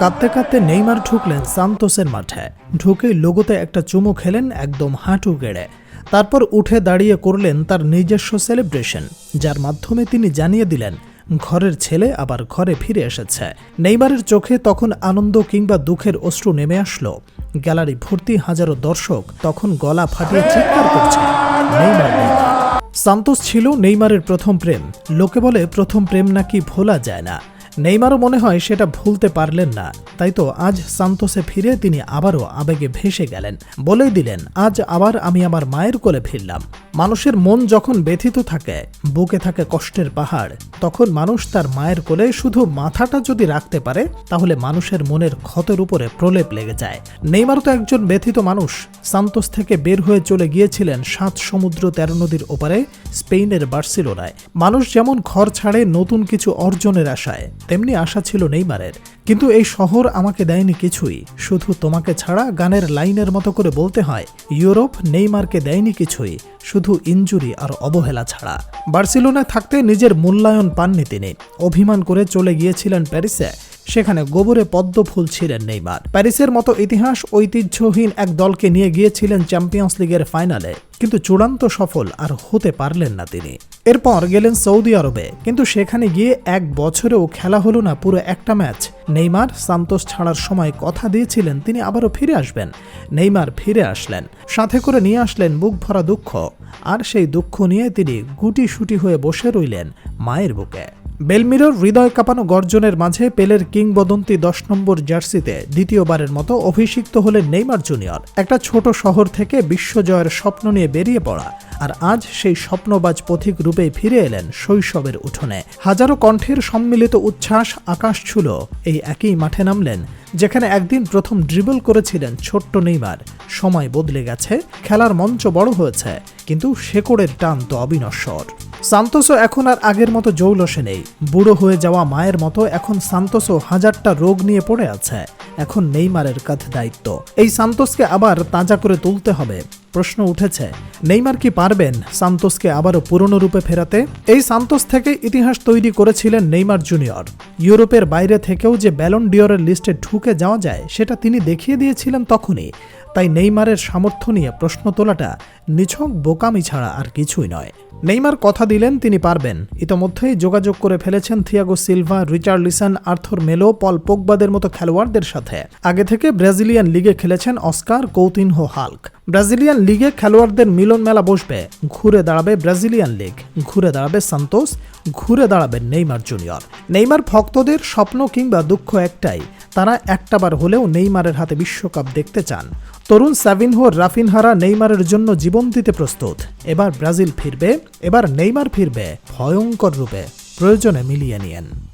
কাঁদতে কাঁদতে নেইমার ঢুকলেন সান্তোসের মাঠে। ঢুকেই লোগোতে একটা চুমু খেলেন একদম হাঁটু গেড়ে। তারপর উঠে দাঁড়িয়ে করলেন তার নিজস্ব সেলিব্রেশন, যার মাধ্যমে তিনি জানিয়ে দিলেন, ঘরের ছেলে আবার ঘরে ফিরে এসেছে। নেইমারের চোখে তখন আনন্দ কিংবা দুঃখের অশ্রু নেমে আসলো। গ্যালারি ভর্তি হাজারো দর্শক তখন গলা ফাটিয়ে চিৎকার করছে। নেইমার সান্তোস ছিল নেইমারের প্রথম প্রেম। লোকে বলে প্রথম প্রেম নাকি ভোলা যায় না। নেইমারও মনে হয় সেটা ভুলতে পারলেন না। তাই তো আজ সান্তোসে ফিরে তিনি আবারও আবেগে ভেসে গেলেন। বলেই দিলেন, আজ আবার আমি আমার মায়ের কোলে ফিরলাম। মানুষের মন যখন ব্যথিত থাকে, বুকে থাকে কষ্টের পাহাড়, তখন মানুষ তার মায়ের কোলে শুধু মাথাটা যদি রাখতে পারে, তাহলে মানুষের মনের ক্ষতের উপরে প্রলেপ লেগে যায়। নেইমার তো একজন ব্যথিত মানুষ। সান্তোস থেকে বের হয়ে চলে গিয়েছিলেন সাত সমুদ্র তেরো নদীর ওপারে, স্পেনের বার্সিলোনায়। মানুষ যেমন ঘর ছাড়ে নতুন কিছু অর্জনের আশায়, তেমনি আশা ছিল নেইমারের। কিন্তু এই শহর আমাকে দেয়নি কিছুই। শুধু তোমাকে ছাড়া গানের লাইনের মতো করে বলতে হয়, ইউরোপ নেইমারকে দেয়নি কিছুই, শুধু ইঞ্জুরি আর অবহেলা ছাড়া। বার্সিলোনায় থাকতে নিজের মূল্যায়ন পাননি তিনি। অভিমান করে চলে গিয়েছিলেন প্যারিসে, সেখানে গোবরে পদ্ম ফুল ছিলেন নেইমার। প্যারিসের মতো ইতিহাস ঐতিহ্যহীন এক দলকে নিয়ে গিয়েছিলেন চ্যাম্পিয়ন্স লিগের ফাইনালে। কিন্তু চূড়ান্ত সফল আর হতে পারলেন না তিনি। এরপর গেলেন সৌদি আরবে, কিন্তু সেখানে গিয়ে এক বছরেও খেলা হলো না পুরো একটা ম্যাচ। নেইমার সান্তোস ছাড়ার সময় কথা দিয়েছিলেন, তিনি আবারও ফিরে আসবেন। নেইমার ফিরে আসলেন, সাথে করে নিয়ে আসলেন বুক ভরা দুঃখ। আর সেই দুঃখ নিয়ে তিনি গুটি সুটি হয়ে বসে রইলেন মায়ের বুকে। বেলমিরোর হৃদয় কাঁপানো গর্জনের মাঝে পেলের কিংবদন্তি দশ নম্বর জার্সিতে দ্বিতীয়বারের মতো অভিষিক্ত হলেন নেইমার জুনিয়র। একটা ছোট শহর থেকে বিশ্বজয়ের স্বপ্ন নিয়ে বেরিয়ে পড়া, আর আজ সেই স্বপ্নবাজ পথিক রূপে ফিরে এলেন শৈশবের উঠোনে। হাজারো কণ্ঠের সম্মিলিত উচ্ছ্বাস আকাশ ছুল, এই একই মাঠে নামলেন, যেখানে একদিন প্রথম ড্রিবল করেছিলেন ছোট্ট নেইমার। সময় বদলে গেছে, খেলার মঞ্চ বড় হয়েছে, কিন্তু শেকড়ের টান তো অবিনশ্বর। সান্তোসও এখন আর আগের মতো জৌলসে নেই। বুড়ো হয়ে যাওয়া মায়ের মতো এখন সান্তোসও হাজারটা রোগ নিয়ে পড়ে আছে। এখন নেইমারের কাঁধে দায়িত্ব। এই সান্তোসকে আবার তাজা করে তুলতে হবে। প্রশ্ন উঠেছে, নেইমার কি পারবেন সান্তোসকে আবারও পুরনো রূপে ফেরাতে? এই সান্তোস থেকে ইতিহাস তৈরি করেছিলেন নেইমার জুনিয়র। ইউরোপের বাইরে থেকেও যে ব্যালন ডিওরের লিস্টে ঢুকে যাওয়া যায়, সেটা তিনি দেখিয়ে দিয়েছিলেন তখনই। তাই নেইমারের সামর্থ্য নিয়ে প্রশ্ন তোলাটা নিছক বোকামি ছাড়া আর কিছুই নয়। নেইমার কথা দিলেন, তিনি পারবেন। ইতোমধ্যেই যোগাযোগ করে ফেলেছেন Thiago Silva, Richarlison, Arthur Melo, Paul পোকবাদের মতো খেলোয়াড়দের সাথে। আগে থেকে ব্রাজিলিয়ান লিগে খেলেছেন অস্কার কৌতিনহো হাল্ক। ব্রাজিলিয়ান লিগে খেলোয়াড়দের মিলন মেলা বসবে। ঘুরে দাঁড়াবে ব্রাজিলিয়ান লিগ, ঘুরে দাঁড়াবে সান্তোস, ঘুরে দাঁড়াবে নেইমার জুনিয়র। নেইমার ভক্তদের স্বপ্ন কিংবা দুঃখ একটাই তারা একটাবার হলেও নেইমারের হাতে বিশ্বকাপ দেখতে চান। তরুণ সাভিনহো, রাফিনহারা নেইমারের জন্য জীবন দিতে প্রস্তুত। এবার ব্রাজিল ফিরবে, এবার নেইমার ফিরবে, ভয়ঙ্কর রূপে প্রয়োজনে মিলিয়ে নিয়েন।